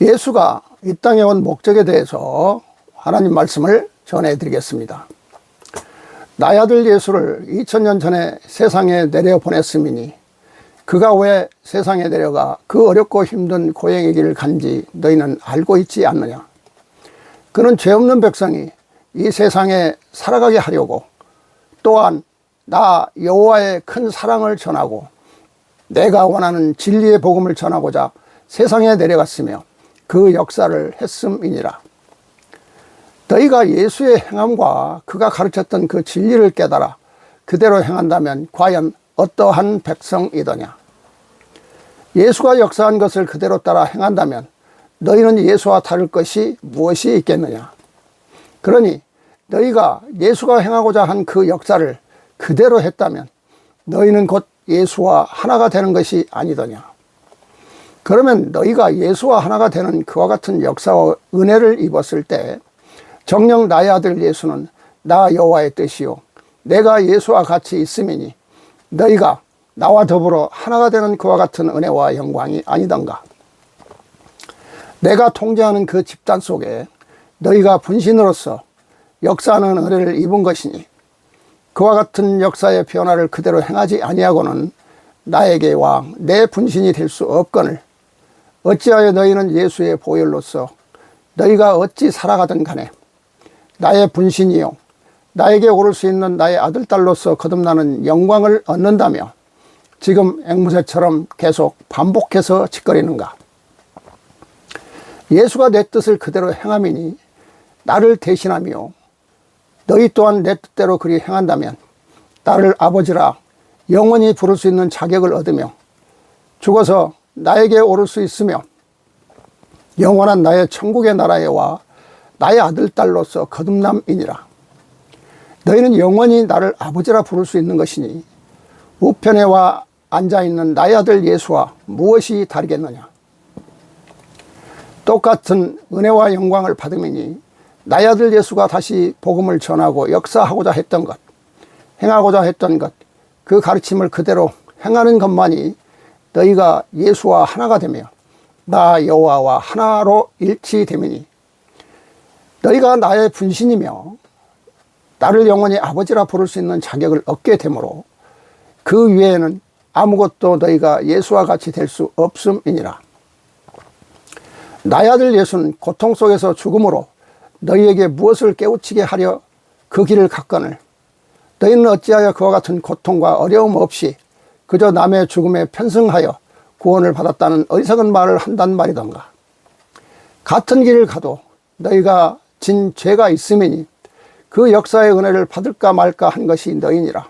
예수가 이 땅에 온 목적에 대해서 하나님 말씀을 전해드리겠습니다. 나의 아들 예수를 2000년 전에 세상에 내려 보냈음이니 그가 왜 세상에 내려가 그 어렵고 힘든 고행의 길을 간지 너희는 알고 있지 않느냐. 그는 죄 없는 백성이 이 세상에 살아가게 하려고 또한 나 여호와의 큰 사랑을 전하고 내가 원하는 진리의 복음을 전하고자 세상에 내려갔으며 그 역사를 했음이니라. 너희가 예수의 행함과 그가 가르쳤던 그 진리를 깨달아 그대로 행한다면 과연 어떠한 백성이더냐. 예수가 역사한 것을 그대로 따라 행한다면 너희는 예수와 다를 것이 무엇이 있겠느냐. 그러니 너희가 예수가 행하고자 한 그 역사를 그대로 했다면 너희는 곧 예수와 하나가 되는 것이 아니더냐. 그러면 너희가 예수와 하나가 되는 그와 같은 역사와 은혜를 입었을 때 정녕 나의 아들 예수는 나 여호와의 뜻이요. 내가 예수와 같이 있음이니 너희가 나와 더불어 하나가 되는 그와 같은 은혜와 영광이 아니던가. 내가 통제하는 그 집단 속에 너희가 분신으로서 역사하는 은혜를 입은 것이니 그와 같은 역사의 변화를 그대로 행하지 아니하고는 나에게 왕 내 분신이 될 수 없거늘 어찌하여 너희는 예수의 보혈로서 너희가 어찌 살아가든 간에 나의 분신이요 나에게 오를 수 있는 나의 아들 딸로서 거듭나는 영광을 얻는다며 지금 앵무새처럼 계속 반복해서 짓거리는가? 예수가 내 뜻을 그대로 행함이니 나를 대신하며 너희 또한 내 뜻대로 그리 행한다면 나를 아버지라 영원히 부를 수 있는 자격을 얻으며 죽어서 나에게 오를 수 있으며 영원한 나의 천국의 나라에 와 나의 아들 딸로서 거듭남이니라. 너희는 영원히 나를 아버지라 부를 수 있는 것이니 우편에 와 앉아 있는 나의 아들 예수와 무엇이 다르겠느냐? 똑같은 은혜와 영광을 받음이니 나의 아들 예수가 다시 복음을 전하고 역사하고자 했던 것, 행하고자 했던 것, 그 가르침을 그대로 행하는 것만이 너희가 예수와 하나가 되며 나 여호와와 하나로 일치됨이니 너희가 나의 분신이며 나를 영원히 아버지라 부를 수 있는 자격을 얻게 되므로 그 위에는 아무것도 너희가 예수와 같이 될 수 없음이니라. 나의 아들 예수는 고통 속에서 죽음으로 너희에게 무엇을 깨우치게 하려 그 길을 갔거늘 너희는 어찌하여 그와 같은 고통과 어려움 없이 그저 남의 죽음에 편승하여 구원을 받았다는 어리석은 말을 한단 말이던가. 같은 길을 가도 너희가 진 죄가 있음이니 그 역사의 은혜를 받을까 말까 한 것이 너희니라.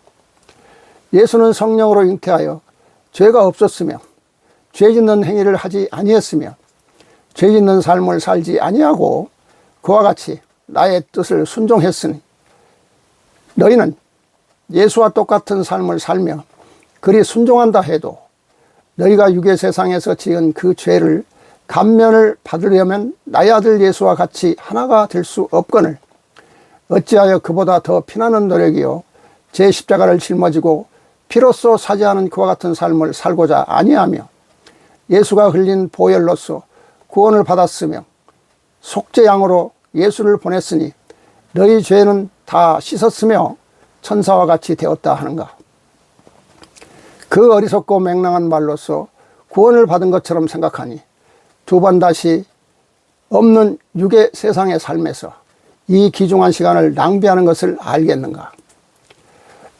예수는 성령으로 잉태하여 죄가 없었으며 죄 짓는 행위를 하지 아니했으며 죄 짓는 삶을 살지 아니하고 그와 같이 나의 뜻을 순종했으니 너희는 예수와 똑같은 삶을 살며 그리 순종한다 해도 너희가 유괴 세상에서 지은 그 죄를 감면을 받으려면 나의 아들 예수와 같이 하나가 될 수 없거늘. 어찌하여 그보다 더 피나는 노력이요? 제 십자가를 짊어지고 피로써 사지하는 그와 같은 삶을 살고자 아니하며 예수가 흘린 보혈로서 구원을 받았으며 속죄양으로 예수를 보냈으니 너희 죄는 다 씻었으며 천사와 같이 되었다 하는가 그 어리석고 맹랑한 말로서 구원을 받은 것처럼 생각하니 두 번 다시 없는 육의 세상의 삶에서 이 귀중한 시간을 낭비하는 것을 알겠는가?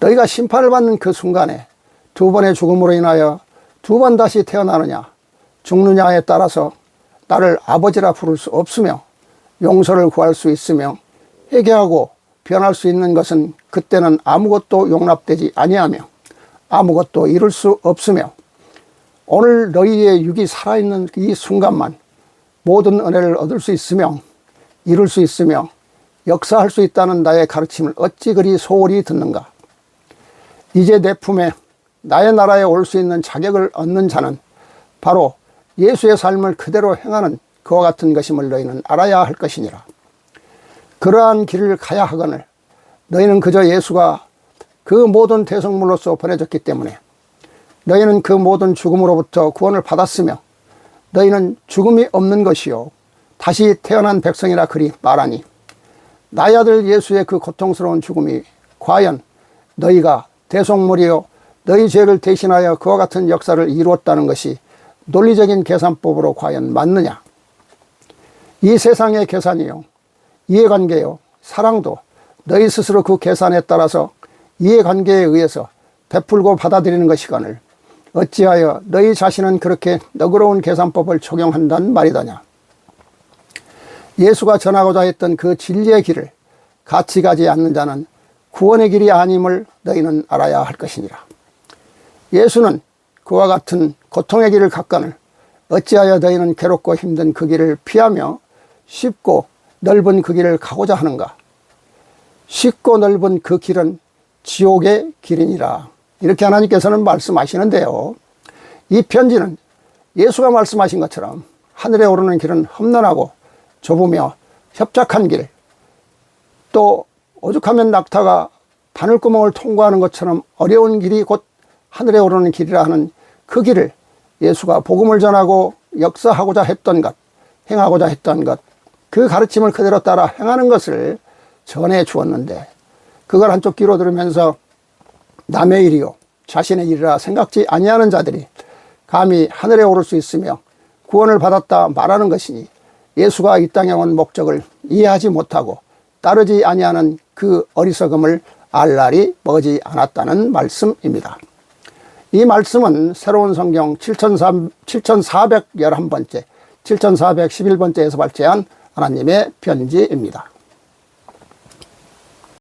너희가 심판을 받는 그 순간에 두 번의 죽음으로 인하여 두 번 다시 태어나느냐, 죽느냐에 따라서 나를 아버지라 부를 수 없으며 용서를 구할 수 있으며 회개하고 변할 수 있는 것은 그때는 아무것도 용납되지 아니하며 아무것도 이룰 수 없으며 오늘 너희의 육이 살아있는 이 순간만 모든 은혜를 얻을 수 있으며 이룰 수 있으며 역사할 수 있다는 나의 가르침을 어찌 그리 소홀히 듣는가? 이제 내 품에 나의 나라에 올 수 있는 자격을 얻는 자는 바로 예수의 삶을 그대로 행하는 그와 같은 것임을 너희는 알아야 할 것이니라. 그러한 길을 가야 하거늘 너희는 그저 예수가 그 모든 대성물로서 보내졌기 때문에 너희는 그 모든 죽음으로부터 구원을 받았으며 너희는 죽음이 없는 것이요 다시 태어난 백성이라 그리 말하니 나의 아들 예수의 그 고통스러운 죽음이 과연 너희가 대속물이요 너희 죄를 대신하여 그와 같은 역사를 이루었다는 것이 논리적인 계산법으로 과연 맞느냐? 이 세상의 계산이요 이해관계요 사랑도 너희 스스로 그 계산에 따라서 이해관계에 의해서 베풀고 받아들이는 것이거늘 어찌하여 너희 자신은 그렇게 너그러운 계산법을 적용한단 말이더냐? 예수가 전하고자 했던 그 진리의 길을 같이 가지 않는 자는 구원의 길이 아님을 너희는 알아야 할 것이니라. 예수는 그와 같은 고통의 길을 갔거늘 어찌하여 너희는 괴롭고 힘든 그 길을 피하며 쉽고 넓은 그 길을 가고자 하는가? 쉽고 넓은 그 길은 지옥의 길이니라. 이렇게 하나님께서는 말씀하시는데요. 이 편지는 예수가 말씀하신 것처럼 하늘에 오르는 길은 험난하고 좁으며 협착한 길, 또 오죽하면 낙타가 바늘구멍을 통과하는 것처럼 어려운 길이 곧 하늘에 오르는 길이라 하는 그 길을 예수가 복음을 전하고 역사하고자 했던 것, 행하고자 했던 것, 그 가르침을 그대로 따라 행하는 것을 전해 주었는데 그걸 한쪽 귀로 들으면서 남의 일이요 자신의 일이라 생각지 아니하는 자들이 감히 하늘에 오를 수 있으며 구원을 받았다 말하는 것이니 예수가 이 땅에 온 목적을 이해하지 못하고 따르지 아니하는 그 어리석음을 알 날이 머지 않았다는 말씀입니다. 이 말씀은 새로운 성경 7411번째, 7411번째에서 발제한 하나님의 편지입니다.